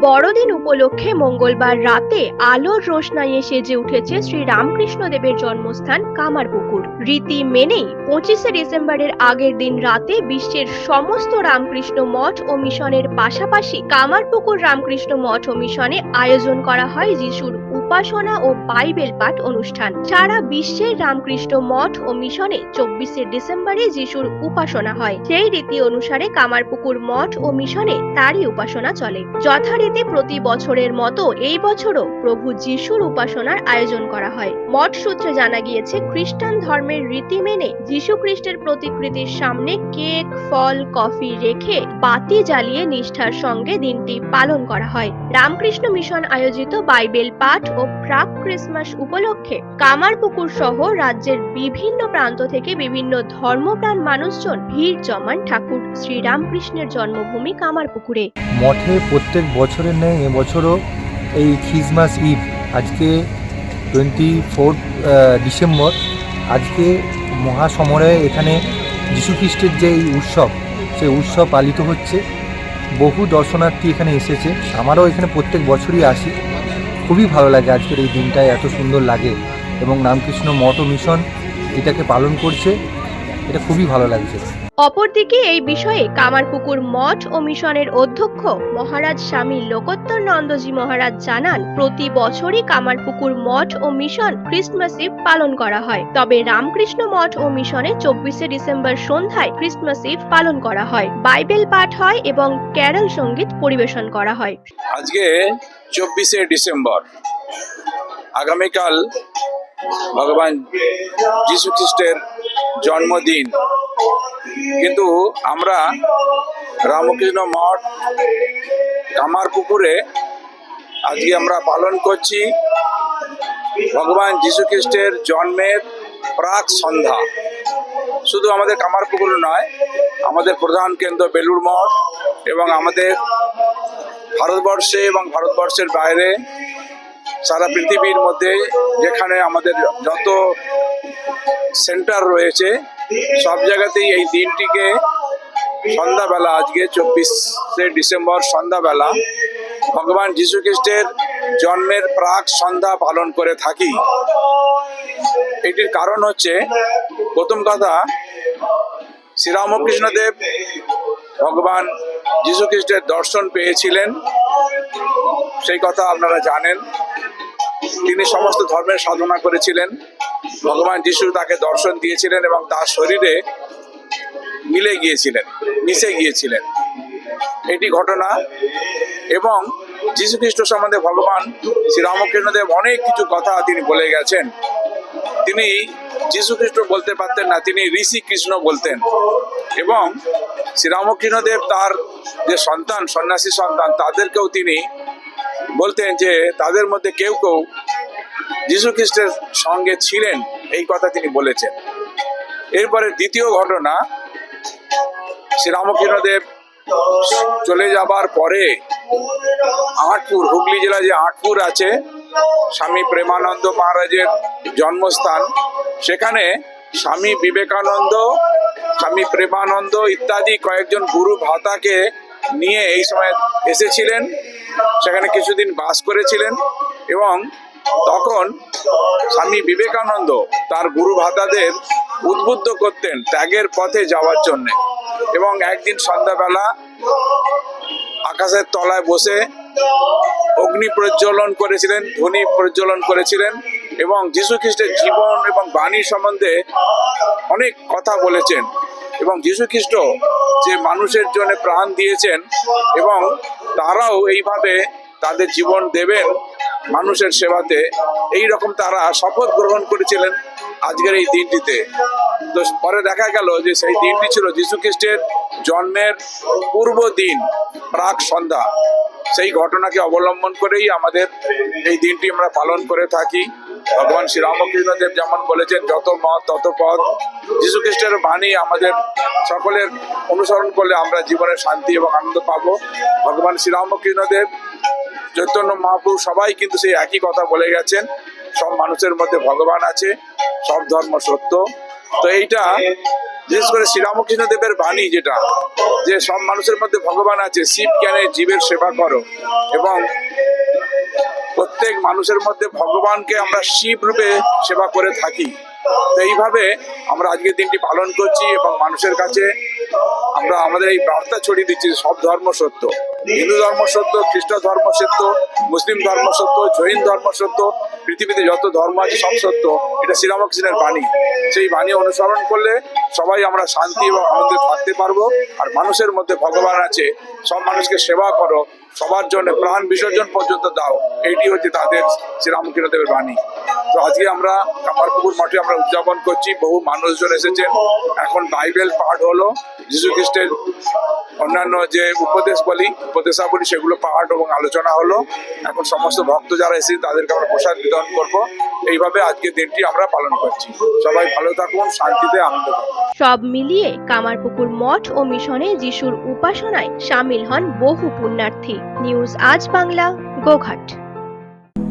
বড়দিন উপলক্ষে মঙ্গলবার রাতে আলোর রোশনাইয়ে সেজে উঠেছে শ্রী রামকৃষ্ণ দেবের জন্মস্থান কামারপুকুর। রীতি মেনেই পঁচিশে ডিসেম্বরের আগের দিন রাতে বিশ্বের সমস্ত রামকৃষ্ণ মঠ ও মিশনের পাশাপাশি কামারপুকুর রামকৃষ্ণ মঠ ও মিশনে আয়োজন করা হয় যিশুর উপাসনা ও বাইবেল পাঠ অনুষ্ঠান। সারা বিশ্বের রামকৃষ্ণ মঠ ও মিশনে চব্বিশে ডিসেম্বরে যিশুর উপাসনা হয়। সেই রীতি অনুসারে কামারপুকুর মঠ ও মিশনে তারই উপাসনা চলে। যথারীতি প্রতি বছরের মতো এই বছরও প্রভু যিশুর উপাসনার আয়োজন করা হয়। মঠ সূত্রে জানা গিয়েছে, খ্রিস্টান ধর্মের রীতি মেনে যিশু খ্রিস্টের প্রতিকৃতির সামনে কেক, ফল, কফি রেখে বাতি জ্বালিয়ে নিষ্ঠার সঙ্গে দিনটি পালন করা হয়। রামকৃষ্ণ মিশন আয়োজিত বাইবেল পাঠ ও প্রাক ক্রিসমাস উপলক্ষে কামারপুকুর সহ রাজ্যের বিভিন্ন প্রান্ত থেকে বিভিন্ন ধর্মপ্রাণ মানুষজন ভিড় জমান ঠাকুর শ্রী রামকৃষ্ণের জন্মভূমি কামারপুকুরে। মঠে প্রত্যেক বছরের ন্যায়, এবছরও এই খ্রিসমাস ইভ, আজকে টোয়েন্টি ফোর্থ ডিসেম্বর, আজকে মহাসমরে এখানে যীশুখ্রিস্টের যে এই উৎসব সেই উৎসব পালিত হচ্ছে। বহু দর্শনার্থী এখানে এসেছে। আমারও এখানে প্রত্যেক বছরই আসি। খুবই ভালো লাগে আজকের এই দিনটায় এত সুন্দর লাগে। এবং রামকৃষ্ণ মঠ মিশন এটাকে পালন করছে। এটা খুবই ভালো লাগছে। অপরদিকে এই বিষয়ে কামারপুকুর মঠ ও মিশনের অধ্যক্ষ মহারাজ স্বামী লোকোত্তর নন্দজি মহারাজ জানান, প্রতি বছরই কামারপুকুর মঠ ও মিশন ক্রিসমাস ইভ পালন করা হয়। তবে রামকৃষ্ণ মঠ ও মিশনে চব্বিশে ডিসেম্বর সন্ধ্যায় ক্রিসমাস ইভ পালন করা হয়। বাইবেল পাঠ হয় এবং ক্যারল সংগীত পরিবেশন করা হয়। আজকে চব্বিশে ডিসেম্বর। আগামীকাল ভগবান যীশু খ্রিস্টের জন্মদিন। কিন্তু আমরা রামকৃষ্ণ মঠ, কামার কামারপুকুরে আজকে আমরা পালন করছি। ভগবান যীশু খ্রিস্টের জন্মের প্রাক সন্ধ্যা। শুধু আমাদের কামার কামারপুকুর নয়, আমাদের প্রধান কেন্দ্র বেলুড় মঠ এবং আমাদের ভারতবর্ষে এবং ভারতবর্ষের বাইরে সারা পৃথিবীর মধ্যে যেখানে আমাদের যত সেন্টার রয়েছে সব জায়গাতেই এই দিনটিকে সন্ধ্যাবেলা, আজকে চব্বিশে ডিসেম্বর সন্ধ্যাবেলা, ভগবান যীশু খ্রিস্টের জন্মের প্রাক সন্ধ্যা পালন করে থাকি। এটির কারণ হচ্ছে, প্রথম কথা, শ্রীরামকৃষ্ণদেব ভগবান যীশু খ্রিস্টের দর্শন পেয়েছিলেন। সেই কথা আপনারা জানেন। তিনি সমস্ত ধর্মের সাধনা করেছিলেন। ভগবান যিশু তাকে দর্শন দিয়েছিলেন এবং তার শরীরে মিলে গিয়েছিলেন, মিশে গিয়েছিলেন। এটি ঘটনা এবং যীশু খ্রিস্ট সম্বন্ধে ভগবান শ্রীরামকৃষ্ণদেব অনেক কিছু কথা তিনি বলে গেছেন। তিনি যীশু খ্রিস্ট বলতে পারতেন না, তিনি ঋষি কৃষ্ণ বলতেন এবং শ্রীরামকৃষ্ণদেব তার যে সন্তান, সন্ন্যাসী সন্তান, তাদেরকেও তিনি বলতেন যে তাদের মধ্যে কেউ কেউ যীশু খ্রিস্টের সঙ্গে ছিলেন, এই কথা তিনি বলেছেন। এরপরে দ্বিতীয় ঘটনা, শ্রীরামকৃষ্ণদেব চলে যাবার পরে আটপুর হুগলি জেলা যে আটপুর আছে, স্বামী প্রেমানন্দ মহারাজের জন্মস্থান, সেখানে স্বামী বিবেকানন্দ, স্বামী প্রেমানন্দ ইত্যাদি কয়েকজন গুরু ভাতাকে নিয়ে এই সময় এসেছিলেন। সেখানে কিছুদিন বাস করেছিলেন এবং তখন স্বামী বিবেকানন্দ তার গুরু ভাতাদের উদ্বুদ্ধ করতেন ত্যাগের পথে যাওয়ার জন্যে। এবং একদিন সন্ধ্যাবেলা আকাশের তলায় বসে অগ্নি প্রজ্বলন করেছিলেন, ধ্বনি প্রজ্বলন করেছিলেন এবং যীশু খ্রিস্টের জীবন এবং বাণী সম্বন্ধে অনেক কথা বলেছেন এবং যীশু খ্রিস্ট যে মানুষের জন্য প্রাণ দিয়েছেন এবং তারাও এইভাবে তাদের জীবন দেবেন মানুষের সেবাতে এই রকম তারা শপথ গ্রহণ করেছিলেন আজকের এই দিনটিতে। তো পরে দেখা গেল যে সেই দিনটি ছিল যীশু খ্রিস্টের জন্মের পূর্ব দিন, প্রাক সন্ধ্যা। সেই ঘটনাকে অবলম্বন করেই আমাদের এই দিনটি আমরা পালন করে থাকি। ভগবান শ্রীরামকৃষ্ণদেব যেমন বলেছেন, যত মত, তত পথ। যীশু খ্রিস্টের বাণী আমাদের সকলের অনুসরণ করলে আমরা জীবনে শান্তি এবং আনন্দ পাবো। ভগবান শ্রীরামকৃষ্ণদেব চৈতন্য মহাপ্রভু সবাই কিন্তু সেই একই কথা বলে গেছেন। সব মানুষের মধ্যে ভগবান আছে, সব ধর্ম সত্য। তো এইটা বিশেষ করে শ্রীরামকৃষ্ণ দেবের বাণী যেটা, যে সব মানুষের মধ্যে ভগবান আছে, শিব জ্ঞানে জীবের সেবা করো? এবং প্রত্যেক মানুষের মধ্যে ভগবানকে আমরা শিব রূপে সেবা করে থাকি। তো এইভাবে আমরা আজকের দিনটি পালন করছি এবং মানুষের কাছে আমরা আমাদের এই বার্তা ছড়িয়ে দিচ্ছি, সব ধর্ম সত্য। হিন্দু ধর্ম সত্য, খ্রিস্ট ধর্ম সত্য, মুসলিম ধর্ম সত্য, জৈন ধর্ম সত্য, পৃথিবীতে যত ধর্ম আছে সব সত্য। এটা শ্রীরামকৃষ্ণের বাণী। সেই বাণী অনুসরণ করলে সবাই আমরা শান্তি এবং আনন্দে থাকতে পারব। আর মানুষের মধ্যে ভগবান আছে। সব মানুষকে সেবা করো। সবার জন্য, প্রাণ বিসর্জন পর্যন্ত দাও। এইটি হচ্ছে তাদের শ্রীরামকৃষ্ণ দেবের বাণী। তো আজকে আমরা কামারপুকুর মাঠে আমরা উদযাপন করছি। বহু মানুষজন এসেছেন এখন বাইবেল পাঠ হলো। যীশু খ্রিস্টের অন্যান্য যে উপদেশ বলি উপদেশাবলী সেগুলো পাঠ এবং আলোচনা হলো। এখন সমস্ত ভক্ত যারা এসেছে তাদেরকে আমরা প্রসাদ বিতরণ করব। এইভাবে আজকে দিনটি আমরা পালন করছি। সবাই ভালো থাকুন, শান্তিতে আনন্দ সব মিলিয়ে কামারপুকুর মঠ ও মিশনে যিশুর উপাসনায় সামিল হন বহু পুণ্যার্থী। নিউজ আজ বাংলা, গোঘাট।